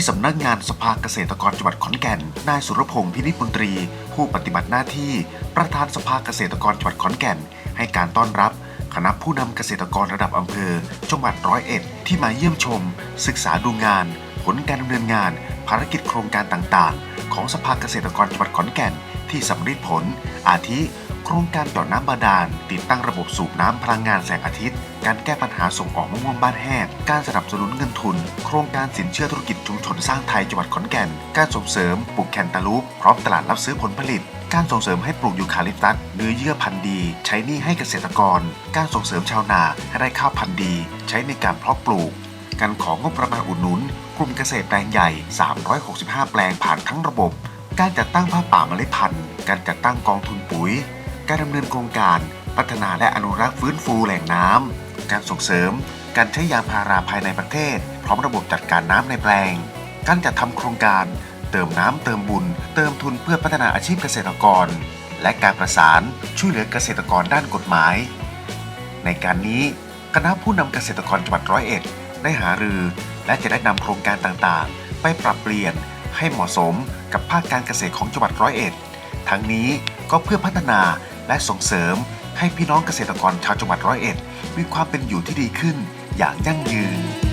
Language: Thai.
ที่สำนักงานสภาเกษตรกรจังหวัดขอนแก่น นายสุรพงศ์พินิจมนตรี ผู้ปฏิบัติหน้าที่ประธานสภาเกษตรกรจังหวัดขอนแก่น ให้การต้อนรับคณะผู้นำเกษตรกรระดับอำเภอ จังหวัดร้อยเอ็ดที่มาเยี่ยมชม ศึกษาดูงาน ผลการดำเนินงาน ภารกิจโครงการต่างๆ ของสภาเกษตรกรจังหวัดขอนแก่นที่สำเร็จผล อาทิ ครงการหยอดน้ำบาดาล ติดตั้งระบบสูบน้ำพลังงานแสงอาทิตย์ การแก้ปัญหาส่งออกมะม่วงบ้านแห้งการสนับสนุนเงินทุน โครงการสินเชื่อธุรกิจชุมชนสร้างไทยจังหวัดขอนแก่น การส่งเสริมปลูกแคนตาลูป พร้อมตลาดรับซื้อผลผลิต การส่งเสริมให้ปลูกยูคาลิปตัสเนื้อเยื่อพันธุ์ดี ใช้หนี้ให้เกษตรกร การส่งเสริมชาวนาให้ได้ข้าวพันธุ์ดี ใช้ในการเพาะปลูก การของงบประมาณอุดหนุนกลุ่มเกษตรแปลงใหญ่ 365 แปลงผ่านทั้งระบบ การจัดตั้งผ้าป่าเมล็ดพันธุ์ การจัดตั้งกองทุนปุ๋ย การดำเนินโครงการพัฒนาและอนุรักษ์ฟื้นฟูแหล่งน้ำ การส่งเสริม การใช้ยางพาราภายในประเทศ พร้อมระบบจัดการน้ำในแปลง การจัดทำโครงการ เติมน้ำเติมบุญ เติมทุนเพื่อพัฒนาอาชีพเกษตรกร และการประสานช่วยเหลือเกษตรกรด้านกฎหมาย ในการนี้คณะผู้นำเกษตรกรจังหวัดร้อยเอ็ดได้หารือและจะได้นำโครงการต่างๆ ไปปรับเปลี่ยนให้เหมาะสมกับภาคการเกษตรของจังหวัดร้อยเอ็ด ทั้งนี้ก็เพื่อพัฒนา และส่งเสริมให้พี่น้องเกษตรกรชาวจังหวัดร้อยเอ็ด มีความเป็นอยู่ที่ดีขึ้นอย่างยั่งยืน